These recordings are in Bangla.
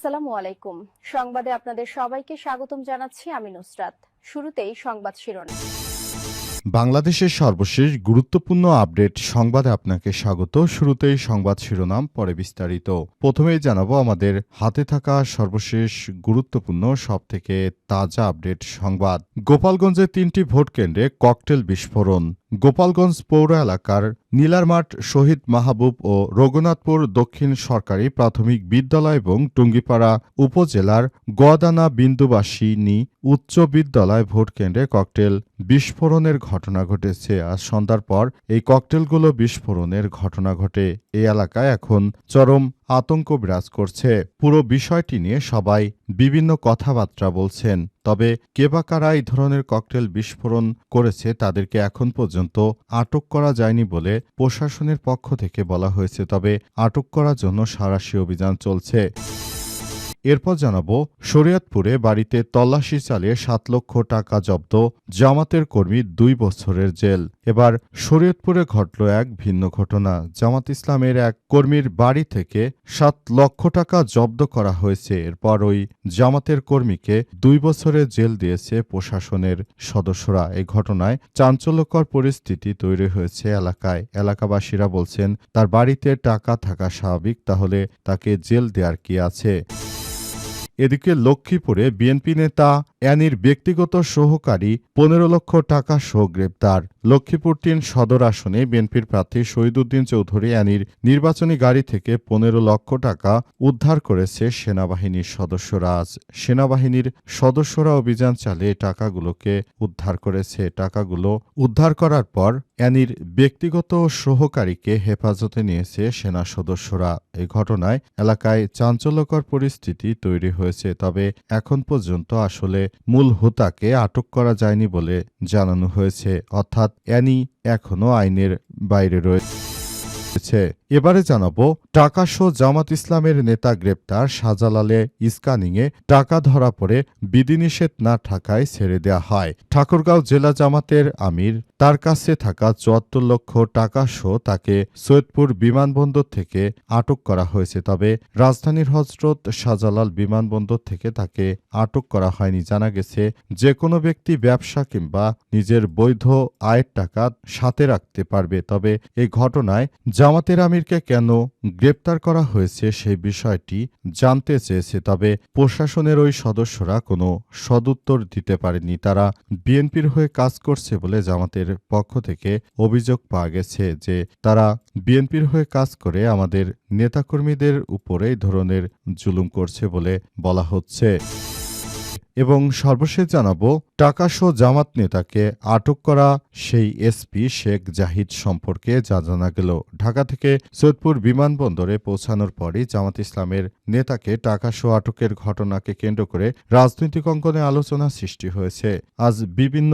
আসসালামু আলাইকুম। সংবাদে আপনাদের সবাইকে স্বাগতম জানাচ্ছি আমি নুসরাত। শুরুতেই সংবাদ শিরোনাম। বাংলাদেশের সর্বশেষ গুরুত্বপূর্ণ আপডেট সংবাদে আপনাকে স্বাগত। শুরুতেই সংবাদ শিরোনাম, পরে বিস্তারিত। প্রথমেই জানাব আমাদের হাতে থাকা সর্বশেষ গুরুত্বপূর্ণ, সবথেকে তাজা আপডেট সংবাদ। গোপালগঞ্জে তিনটি ভোট কেন্দ্রে ককটেল বিস্ফোরণ। গোপালগঞ্জ পৌর এলাকার নীলারমাঠ শহীদ মাহবুব ও রঘুনাথপুর দক্ষিণ সরকারি প্রাথমিক বিদ্যালয় এবং টুঙ্গিপাড়া উপজেলার গদানা বিন্দুবাসিনী উচ্চ বিদ্যালয় ভোট কেন্দ্রে ককটেল বিস্ফোরণের ঘটনা ঘটেছে। আজ সন্ধ্যার পর এই ককটেলগুলো বিস্ফোরণের ঘটনা ঘটে। এই এলাকায় এখন চরম আতঙ্ক বিরাজ করছে। পুরো বিষয়টি নিয়ে সবাই বিভিন্ন কথাবার্তা বলছেন। তবে কেবাকারা এই ধরনের ককটেল বিস্ফোরণ করেছে তাদেরকে এখন পর্যন্ত আটক করা যায়নি বলে প্রশাসনের পক্ষ থেকে বলা হয়েছে। তবে আটক করার জন্য সারাশি অভিযান চলছে। এরপর জানাব, শরীয়তপুরে বাড়িতে তল্লাশি চালিয়ে সাত লক্ষ টাকা জব্দ জামাতের কর্মী দুই বছরের জেল। এবার শরীয়তপুরে ঘটল এক ভিন্ন ঘটনা। জামাত ইসলামের এক কর্মীর বাড়ি থেকে সাত লক্ষ টাকা জব্দ করা হয়েছে। এরপর ওই জামাতের কর্মীকে দুই বছরের জেল দিয়েছে প্রশাসনের সদস্যরা। এই ঘটনায় চাঞ্চল্যকর পরিস্থিতি তৈরি হয়েছে এলাকায়। এলাকাবাসীরা বলছেন, তার বাড়িতে টাকা থাকা স্বাভাবিক, তাহলে তাকে জেল দেওয়ার কি আছে? এদিকে লক্ষ্মীপুরে বিএনপি নেতা অ্যানির ব্যক্তিগত সহকারী পনেরো লক্ষ টাকা সহ গ্রেপ্তার। লক্ষ্মীপুর তিন সদর আসনে বিএনপির প্রার্থী শহীদুদ্দিন চৌধুরী অ্যানির নির্বাচনী গাড়ি থেকে পনেরো লক্ষ টাকা উদ্ধার করেছে সেনাবাহিনীর সদস্যরা। আজ সেনাবাহিনীর সদস্যরা অভিযান চালিয়ে টাকাগুলোকে উদ্ধার করেছে। টাকাগুলো উদ্ধার করার পর অ্যানির ব্যক্তিগত সহকারীকে হেফাজতে নিয়েছে সেনা সদস্যরা। এই ঘটনায় এলাকায় চাঞ্চল্যকর পরিস্থিতি তৈরি হয়েছে। তবে এখন পর্যন্ত আসলে মূল হোতাকে আটক করা যায়নি বলে জানানো হয়েছে। অর্থাৎ অ্যানি এখনও আইনের বাইরে রয়েছে। এবারে জানাব টাকাসহ জামাত ইসলামের নেতা গ্রেপ্তার, শাহজালালে ইস্কানিংয়ে টাকা ধরা পড়ে, বিধিনিষেধ না থাকায় ছেড়ে দেয়া হয়। ঠাকুরগাঁও জেলা জামাতের আমির, তার কাছে থাকা চুয়াত্তর লক্ষ টাকা সহ তাকে সৈয়দপুর বিমানবন্দর থেকে আটক করা হয়েছে। তবে রাজধানীর হজরত শাহজালাল বিমানবন্দর থেকে তাকে আটক করা হয়নি। জানা গেছে যে কোনো ব্যক্তি ব্যবসা কিংবা নিজের বৈধ আয়ের টাকা সাথে রাখতে পারবে। তবে এই ঘটনায় জামাতের আমিরকে কেন গ্রেপ্তার করা হয়েছে সেই বিষয়টি জানতে চেয়েছে, তবে প্রশাসনের ওই সদস্যরা কোনো সদুত্তর দিতে পারেনি। তারা বিএনপির হয়ে কাজ করছে বলে জামাতের পক্ষ থেকে অভিযোগ পাওয়া গেছে যে তারা বিএনপির হয়ে কাজ করে আমাদের নেতাকর্মীদের উপরে এই ধরনের জুলুম করছে বলে বলা হচ্ছে। এবং সর্বশেষ জানাব, টাকাসহ জামাত নেতাকে আটক করা সেই এসপি শেখ জাহিদ সম্পর্কে যা জানা গেল। ঢাকা থেকে সৈয়দপুর বিমানবন্দরে পৌঁছানোর পরই জামাত ইসলামের নেতাকে টাকাসহ আটকের ঘটনাকে কেন্দ্র করে রাজনৈতিক অঙ্গনে আলোচনা সৃষ্টি হয়েছে। আজ বিভিন্ন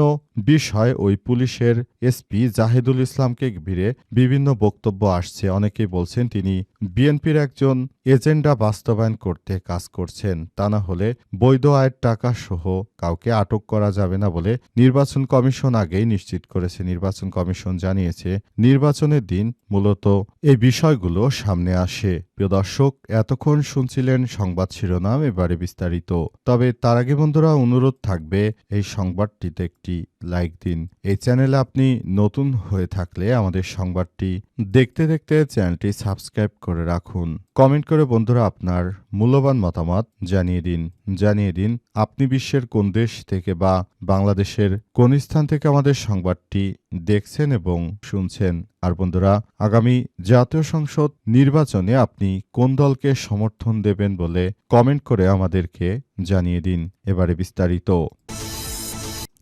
বিষয় ওই পুলিশের এসপি জাহিদুল ইসলামকে ঘিরে বিভিন্ন বক্তব্য আসছে। অনেকেই বলছেন তিনি বিএনপির একজন এজেন্ডা বাস্তবায়ন করতে কাজ করছেন, তা না হলে বৈধ আয়ের টাকা সহ কাউকে আটক করা যাবে না বলে নির্বাচন কমিশন আগেই নিশ্চিত করেছে। নির্বাচন কমিশন জানিয়েছে, নির্বাচনের দিন মূলত এই বিষয়গুলো সামনে আসে। প্রিয় দর্শক, এতক্ষণ শুনছিলেন সংবাদ শিরোনাম, এবারে বিস্তারিত। তবে তার আগে বন্ধুরা, অনুরোধ থাকবে, এই সংবাদটিতে একটি লাইক দিন। এই চ্যানেলে আপনি নতুন হয়ে থাকলে আমাদের সংবাদটি দেখতে দেখতে চ্যানেলটি সাবস্ক্রাইব করে রাখুন। কমেন্ট করে বন্ধুরা আপনার মূল্যবান মতামত জানিয়ে দিন। জানিয়ে দিন, আপনি বিশ্বের কোন দেশ থেকে বা বাংলাদেশের কোন স্থান থেকে আমাদের সংবাদটি দেখছেন এবং শুনছেন। আর বন্ধুরা, আগামী জাতীয় সংসদ নির্বাচনে আপনি কোন দলকে সমর্থন দেবেন বলে কমেন্ট করে আমাদেরকে জানিয়ে দিন। এবারে বিস্তারিত।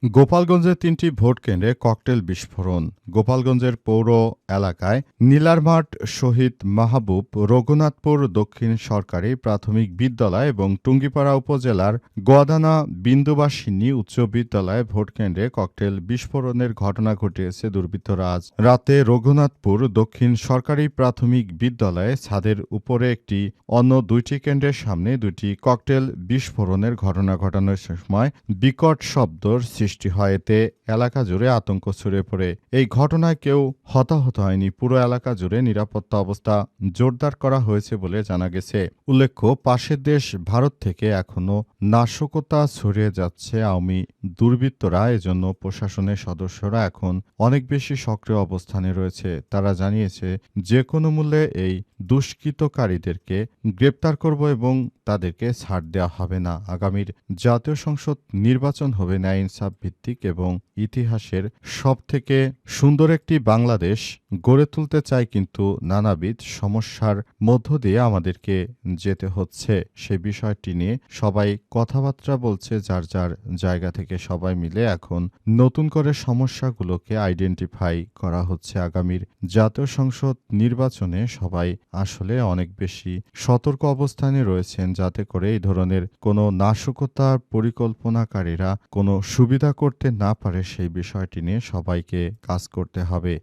গোপালগঞ্জের তিনটি ভোট কেন্দ্রে ককটেল বিস্ফোরণ। গোপালগঞ্জের পৌর এলাকায় নীলারমাঠ শহীদ মাহবুব, রঘুনাথপুর দক্ষিণ সরকারি প্রাথমিক বিদ্যালয় এবং টুঙ্গিপাড়া উপজেলার গোয়াদানা বিন্দুবাসিনী উচ্চ বিদ্যালয় ভোট কেন্দ্রে ককটেল বিস্ফোরণের ঘটনা ঘটিয়েছে দুর্বৃত্তরা। আজ রাতে রঘুনাথপুর দক্ষিণ সরকারি প্রাথমিক বিদ্যালয়ে ছাদের উপরে একটি অন্য দুইটি কেন্দ্রের সামনে দুটি ককটেল বিস্ফোরণের ঘটনা ঘটানোর সময় বিকট শব্দর সৃষ্টি হয় এতে এলাকা জুড়ে আতঙ্ক ছড়িয়ে পড়ে। এই ঘটনায় কেউ হতাহত হয়নি। পুরো এলাকা জুড়ে নিরাপত্তা অবস্থা জোরদার করা হয়েছে বলে জানা গেছে। উল্লেখ্য, পাশের দেশ ভারত থেকে এখনও নাশকতা ছড়িয়ে যাচ্ছে আওয়ামী দুর্বৃত্তরা। এজন্য প্রশাসনের সদস্যরা এখন অনেক বেশি সক্রিয় অবস্থানে রয়েছে। তারা জানিয়েছে, যে কোনো মূল্যে এই দুষ্কৃতকারীদেরকে গ্রেপ্তার করব এবং তাদেরকে ছাড় দেওয়া হবে না। আগামীর জাতীয় সংসদ নির্বাচন হবে, ন্যায় ইনসাফ ভিত্তিক এবং ইতিহাসের সবথেকে সুন্দর একটি বাংলাদেশ গড়ে তুলতে চাই কিন্তু নানাবিধ সমস্যার মধ্য দিয়ে আমাদেরকে যেতে হচ্ছে। সে বিষয়টি নিয়ে সবাই কথাবার্তা বলছে, যার যার জায়গা থেকে সবাই মিলে এখন নতুন করে সমস্যাগুলোকে আইডেন্টিফাই করা হচ্ছে। আগামীর জাতীয় সংসদ নির্বাচনে সবাই আসলে অনেক বেশি সতর্ক অবস্থানে রয়েছেন, যাতে করে এই ধরনের কোনো নাশকতার পরিকল্পনাকারীরা কোনো সুবিধা করতে না পারে সেই বিষয়টি নিয়ে সবাইকে কাজ করতে হবে।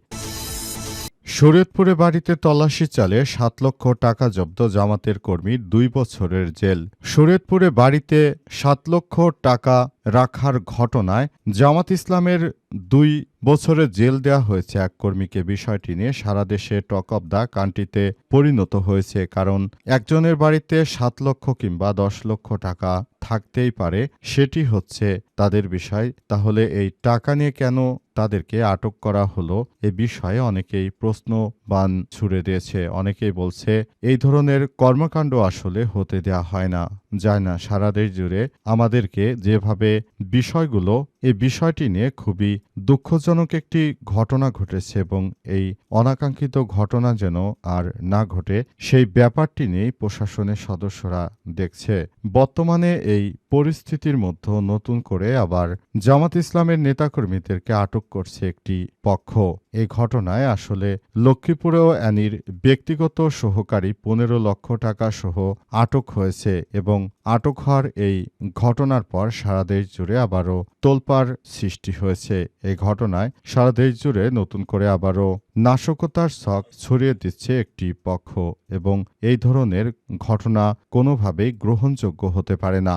শরীয়তপুরে বাড়িতে তল্লাশি চালে সাত লক্ষ টাকা জব্দ জামাতের কর্মীর দুই বছরের জেল। শরীয়তপুরে বাড়িতে সাত লক্ষ টাকা রাখার ঘটনায় জামাত ইসলামের দুই বছরের জেল দেওয়া হয়েছে এক কর্মীকে। বিষয়টি নিয়ে সারা দেশে টক অব দ্য কান্ট্রিতে পরিণত হয়েছে, কারণ একজনের বাড়িতে সাত লক্ষ কিংবা দশ লক্ষ টাকা থাকতেই পারে, সেটি হচ্ছে তাদের বিষয়। তাহলে এই টাকা নিয়ে কেন তাদেরকে আটক করা হলো? এ বিষয়ে অনেকেই প্রশ্ন বান ছুড়ে দিয়েছে। অনেকেই বলছে, এই ধরনের কর্মকাণ্ড আসলে হতে দেয়া হয় না। যায় না, সারা দেশ জুড়ে আমাদেরকে যেভাবে বিষয়গুলো, এ বিষয়টি নিয়ে খুবই দুঃখজনক একটি ঘটনা ঘটেছে এবং এই অনাকাঙ্ক্ষিত ঘটনা যেন আর না ঘটে, সেই ব্যাপারটি নিয়েই প্রশাসনের সদস্যরা দেখছে। বর্তমানে এই পরিস্থিতির মধ্যে নতুন করে আবার জামাত ইসলামের নেতাকর্মীদেরকে আটক করছে একটি পক্ষ। এই ঘটনায় আসলে লক্ষ্মীপুরেও অ্যানির ব্যক্তিগত সহকারী পনেরো লক্ষ টাকা সহ আটক হয়েছে এবং আটক হওয়ার এই ঘটনার পর সারা দেশ জুড়ে আবারও তোলপাড় সৃষ্টি হয়েছে। এই ঘটনায় সারা দেশ জুড়ে নতুন করে আবারও নাশকতার শখ ছড়িয়ে দিচ্ছে একটি পক্ষ এবং এই ধরনের ঘটনা কোনোভাবেই গ্রহণযোগ্য হতে পারে না।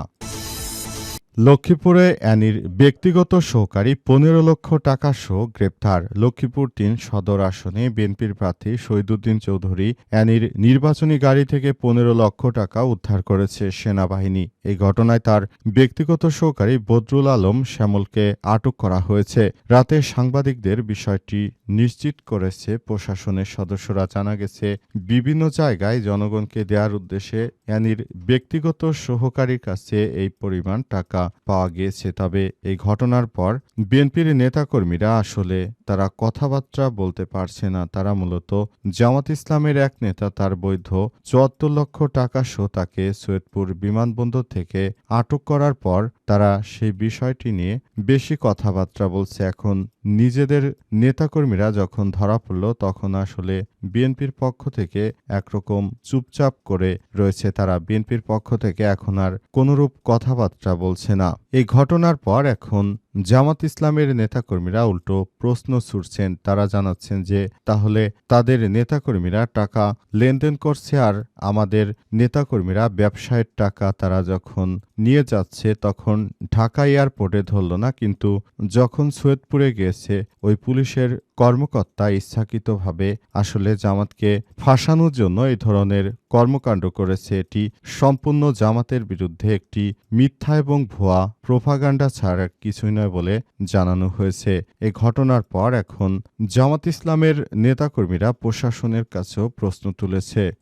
লক্ষ্মীপুরে অ্যানির ব্যক্তিগত সহকারী পনেরো লক্ষ টাকা সহ গ্রেপ্তার। লক্ষ্মীপুর তিন সদর আসনে বিএনপির প্রার্থী শহীদুদ্দিন চৌধুরী অ্যানির নির্বাচনী গাড়ি থেকে পনেরো লক্ষ টাকা উদ্ধার করেছে সেনাবাহিনী। এই ঘটনায় তার ব্যক্তিগত সহকারী বদরুল আলম শ্যামলকে আটক করা হয়েছে। রাতে সাংবাদিকদের বিষয়টি নিশ্চিত করেছে প্রশাসনের সদস্যরা। জানা গেছে, বিভিন্ন জায়গায় জনগণকে দেওয়ার উদ্দেশ্যে অ্যানির ব্যক্তিগত সহকারীর কাছে এই পরিমাণ টাকা পাওয়া গিয়েছে। তবে এই ঘটনার পর বিএনপির নেতাকর্মীরা আসলে তারা কথাবার্তা বলতে পারছে না। তারা মূলত জামাত ইসলামের এক নেতা, তার বৈধ চুয়াত্তর লক্ষ টাকা সহ তাকে সৈয়দপুর বিমানবন্দর থেকে আটক করার পর তারা সেই বিষয়টি নিয়ে বেশি কথাবার্তা বলছে। এখন নিজেদের নেতাকর্মীরা যখন ধরা পড়ল, তখন আসলে বিএনপির পক্ষ থেকে একরকম চুপচাপ করে রয়েছে তারা। বিএনপির পক্ষ থেকে এখন আর কোনোরূপ কথাবার্তা বলছে না। এই ঘটনার পর এখন জামাত ইসলামের নেতাকর্মীরা উল্টো প্রশ্ন ছুটছেন তারা জানাচ্ছেন যে, তাহলে তাদের নেতাকর্মীরা টাকা লেনদেন করছে আর আমাদের নেতাকর্মীরা ব্যবসায়ের টাকা তারা যখন নিয়ে যাচ্ছে তখন ঢাকা এয়ারপোর্টে ধরল না। কিন্তু যখন সৈয়দপুরে গিয়েছে ওই পুলিশের কর্মকর্তা ইচ্ছাকৃতভাবে আসলে জামাতকে ফাঁসানোর জন্য এই ধরনের কর্মকাণ্ড করেছে এটি সম্পূর্ণ জামাতের বিরুদ্ধে একটি মিথ্যা এবং ভুয়া প্রোপাগান্ডা ছাড়া কিছুই নয় বলে জানানো হয়েছে। এ ঘটনার পর এখন জামাত ইসলামের নেতাকর্মীরা প্রশাসনের কাছেও প্রশ্ন তুলেছে।